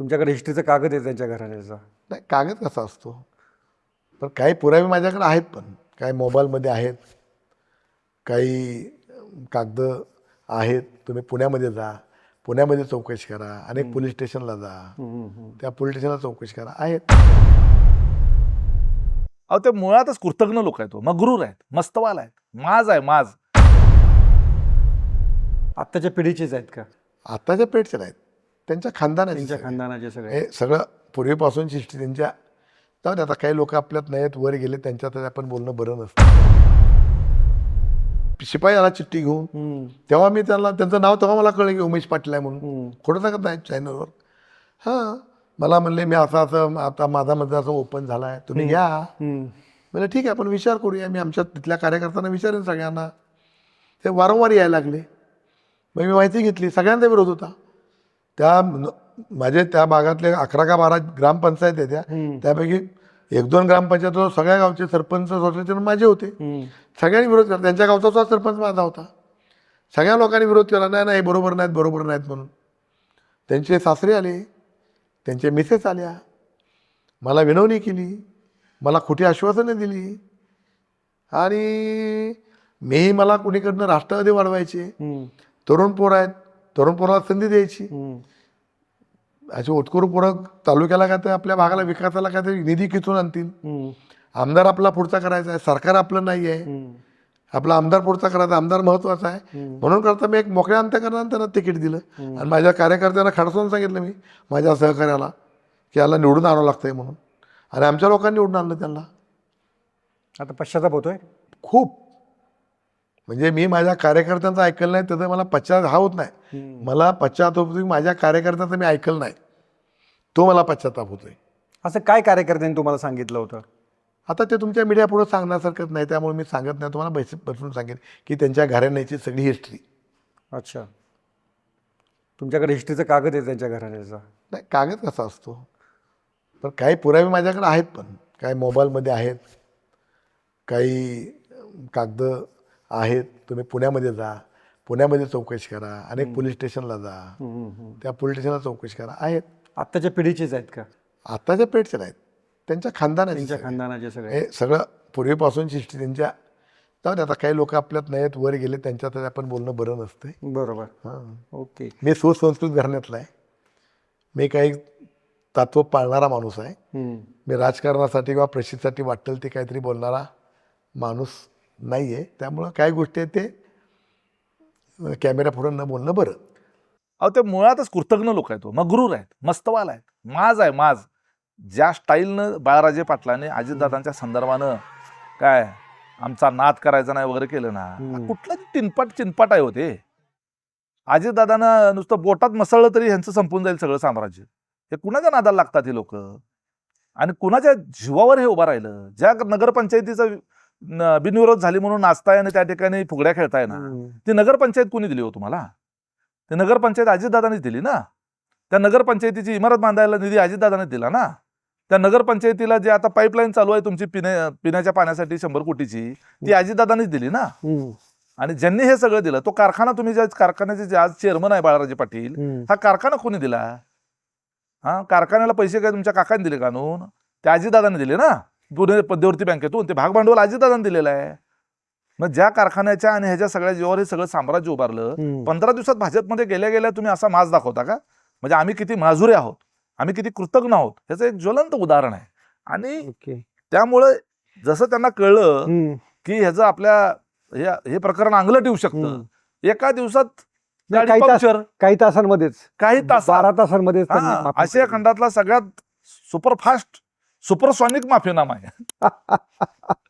तुमच्याकडे हिस्ट्रीचा कागद आहे त्यांच्या घराण्याचा. नाही कागद कसा असतो? पण काही पुरावे माझ्याकडे आहेत पण काही मोबाईलमध्ये आहेत काही कागद आहेत. तुम्ही पुण्यामध्ये जा पुण्यामध्ये चौकशी करा अनेक पोलीस स्टेशनला जा. त्या पोलीस स्टेशनला चौकशी करा आहेत. अहो ते मुळातच कृतज्ञ लोक आहेत हो. मगरूर आहेत मस्तवाल आहेत माज आहे माज. आत्ताच्या पिढीचेच आहेत का? आताच्या पेटच्या नाहीत. त्यांच्या खानदानाचे त्यांच्या सगळे. खानदानाचे सगळे. हे सगळं पूर्वीपासून शिष्टी त्यांच्या. जाऊ दे आता काही लोक आपल्यात नाहीत वर गेले त्यांच्यात आपण बोलणं बरं नसतं. शिपाई आला चिठ्ठी घेऊन हम्म, तेव्हा मी त्यांना त्यांचं नाव तेव्हा मला कळलं की उमेश पाटील आहे म्हणून. हम्म, खोटं सांगत नाही चॅनलवर. हां मला म्हणले मी असं असं आता माझा मध्ये असं ओपन झाला आहे तुम्ही घ्या. हम्म. म्हणजे ठीक आहे आपण विचार करूया. मी आमच्या तिथल्या कार्यकर्त्यांना विचारेन सगळ्यांना. ते वारंवार यायला लागले. मग मी माहिती घेतली सगळ्यांचा विरोध होता. त्या माझे त्या भागातले अकरा का बारा ग्रामपंचायत आहे त्या. हम्म. त्यापैकी एक दोन ग्रामपंचायत सगळ्या गावचे सरपंच होते माझे होते. सगळ्यांनी विरोध केला. त्यांच्या गावचा सुद्धा सरपंच माझा होता. सगळ्या लोकांनी विरोध केला. नाही नाही बरोबर नाहीत बरोबर नाहीत म्हणून. त्यांचे सासरे आले त्यांचे मिसेस आल्या. मला विनवणी केली. मला खोटी आश्वासनं दिली. आणि मीही मला कुणीकडनं राष्ट्रवादी वाढवायचे. तरुण पोरं आहेत तरुण पोराला संधी द्यायची. अशी उत्कूर पोरं तालुक्याला काय ते आपल्या भागाला विकासाला काय ते निधी खिचून आणतील. आमदार आपला पुढचा करायचा आहे. सरकार आपलं नाही आहे. आपला आमदार पुढचा करायचा आमदार महत्त्वाचा आहे. म्हणून करता मी एक मोकळ्या अंतकरणाने त्यांना तिकीट दिलं. आणि माझ्या कार्यकर्त्यांना खडसून सांगितलं मी माझ्या सहकार्याला की याला निवडून आणावं लागतंय म्हणून. आणि आमच्या लोकांनी निवडून आणलं त्यांना. आता पश्चाताप होतोय? खूप. म्हणजे मी माझ्या कार्यकर्त्यांचं ऐकलं नाही त्याचा मला पश्चात हा होत नाही. मला पश्चाताप होतो की माझ्या कार्यकर्त्यांचं मी ऐकलं नाही. तो मला पश्चाताप होतोय. असं काय कार्यकर्त्यांनी तुम्हाला सांगितलं होतं? आता ते तुमच्या मीडिया पुढे सांगण्यासारखंच नाही त्यामुळे मी सांगत नाही तुम्हाला बैस बसून सांगेन की त्यांच्या घराण्याची सगळी हिस्ट्री अच्छा. तुमच्याकडे हिस्ट्रीचा कागद आहे त्यांच्या घराण्याचा. नाही कागद कसा असतो? पण काही पुरावे माझ्याकडे आहेत पण काही मोबाईलमध्ये आहेत काही कागद आहेत. तुम्ही पुण्यामध्ये जा पुण्यामध्ये चौकशी करा अनेक पोलीस स्टेशनला जा. त्या पोलीस स्टेशनला चौकशी करा. आहेत. आत्ताच्या पिढीचेच आहेत का? आताच्या पेटच्या नाहीत. त्यांच्या खानदानाचे त्यांच्या. खानदानाचे सगळे. हे सगळं पूर्वीपासून शिष्टी त्यांच्या. जाऊ आता काही लोक आपल्यात नाहीत वर गेले त्यांच्यात आपण बोलणं बरं नसतंय. बरोबर. हां. ओके. मी सुसंस्कृत घराण्यातला आहे. मी काही तत्व पाळणारा माणूस आहे. मी राजकारणासाठी किंवा प्रसिद्धीसाठी वाटेल ते काहीतरी बोलणारा माणूस नाही आहे त्यामुळं काही गोष्टी आहेत ते कॅमेरा पुढं न बोलणं बरं. अहो ते मुळातच कृतज्ञ लोक आहेत हो. मगरूर आहेत मस्तवाल आहेत माज आहे माज. ज्या स्टाईलनं बाळराजे पाटलाने अजितदादांच्या संदर्भानं काय आमचा नाद करायचा नाही वगैरे केलं ना. कुठलं ते चिनपाट आहे होते अजितदादांना नुसतं बोटात मसळलं तरी ह्यांचं संपून जाईल सगळं साम्राज्य. हे कुणाच्या नादाला लागतात हे लोक? आणि कुणाच्या जीवावर हे उभं राहिलं? ज्या नगरपंचायतीचा बिनविरोध झाली म्हणून नाचताय आणि त्या ठिकाणी फुगड्या खेळताय ना. ती नगरपंचायत कोणी दिली हो तुम्हाला? ते नगरपंचायत अजितदादानेच दिली ना? त्या नगरपंचायतीची इमारत बांधायला निधी अजितदादानेच दिला ना? त्या नगरपंचायतीला जे आता पाईपलाईन चालू आहे तुमची पिण्या पिण्याच्या पाण्यासाठी शंभर कोटीची ती अजितदादानेच दिली ना. आणि ज्यांनी हे सगळं दिलं तो कारखाना तुम्ही ज्या कारखान्याचे जे आज चेअरमन आहे बाळाराजे पाटील. हा कारखाना कोणी दिला? हा कारखान्याला पैसे काय तुमच्या काकाने दिले कानून ते अजितदादाने दिले ना? पुणे मध्यवर्ती बँकेतून ते भाग भांडवल अजितदादाने दिलेलं आहे मग ज्या कारखान्याच्या आणि ह्याच्या सगळ्या जीवावर हे सगळं साम्राज्य उभारलं. पंधरा दिवसात भाजपमध्ये गेल्या गेल्या तुम्ही असा माज दाखवता का म्हणजे आम्ही किती माजुरे आहोत आम्ही किती कृतज्ञ आहोत ह्याचं एक ज्वलंत उदाहरण आहे आणि त्यामुळे जसं त्यांना कळलं. की ह्याचं आपल्या हे- प्रकरण अंगलट येऊ शकतं. एका दिवसात काही तास काही तासांमध्येच काही तास बारा तासांमध्येच आशिया. खंडातला सगळ्यात superfast Supersônico, mas fim da manhã.